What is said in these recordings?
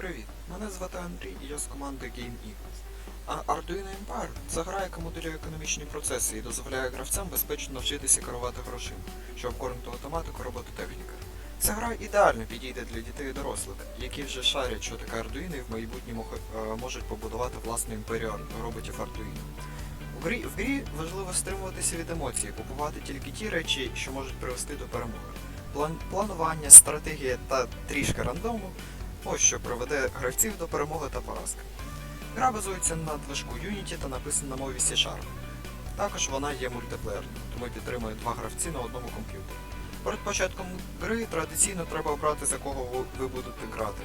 Привіт, мене звати Андрій і я з команди Game А Arduino Empire це гра, яка моделює економічні процеси і дозволяє гравцям безпечно навчитися керувати грошима, щоб обкорнити автоматику робототехніка. Ця гра ідеально підійде для дітей і дорослих, які вже шарять, що таке Arduino і в майбутньому е, можуть побудувати власну імперію роботів Arduino. У грі, в грі важливо стримуватися від емоцій, купувати тільки ті речі, що можуть привести до перемоги. План, планування, стратегія та трішки рандому ось що приведе гравців до перемоги та поразки. Гра базується на движку Unity та написана на мові C-Sharp. Також вона є мультиплеєрною, тому підтримує два гравці на одному комп'ютері. Перед початком гри традиційно треба обрати за кого ви- будете грати.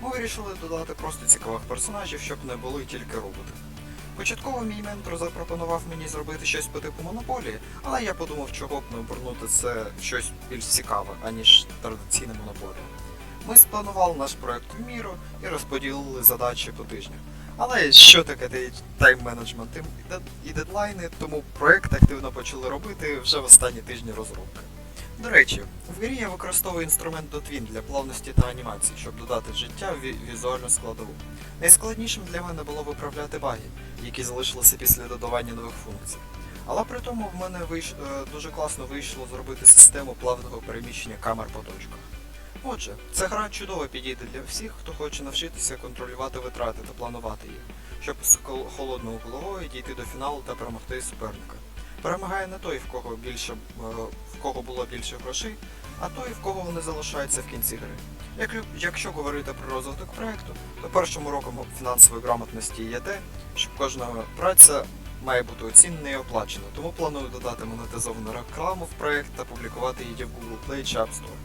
Ми вирішили додати просто цікавих персонажів, щоб не були тільки роботи. Початково мій ментор запропонував мені зробити щось по типу монополії, але я подумав, чого б не обернути це щось більш цікаве, аніж традиційна монополія. Ми спланували наш проект в міру і розподілили задачі по тижнях. Але що таке тайм-менеджмент і дедлайни, тому проект активно почали робити вже в останні тижні розробки. До речі, в грі я використовую інструмент Dotwin для плавності та анімації, щоб додати життя в візуальну складову. Найскладнішим для мене було виправляти баги, які залишилися після додавання нових функцій. Але при тому в мене вийш... е, дуже класно вийшло зробити систему плавного переміщення камер по точках. Отже, ця гра чудово підійде для всіх, хто хоче навчитися контролювати витрати та планувати їх, щоб з хол- холодною головою дійти до фіналу та перемогти суперника. Перемагає не той, в кого більше е, в кого було більше грошей, а той, в кого вони залишаються в кінці гри. Як, якщо говорити про розвиток проекту, то першим уроком фінансової грамотності є те, що кожна праця має бути оцінена і оплачена, тому планую додати монетизовану рекламу в проект та публікувати її в Google Play чи App Store.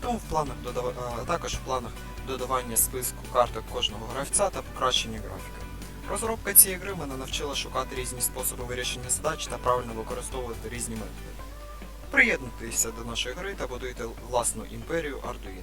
Тому в планах додав... також в планах додавання списку карток кожного гравця та покращення графіки. Розробка цієї гри мене навчила шукати різні способи вирішення задач та правильно використовувати різні методи. Приєднуйтеся до нашої гри та будуйте власну імперію Arduino.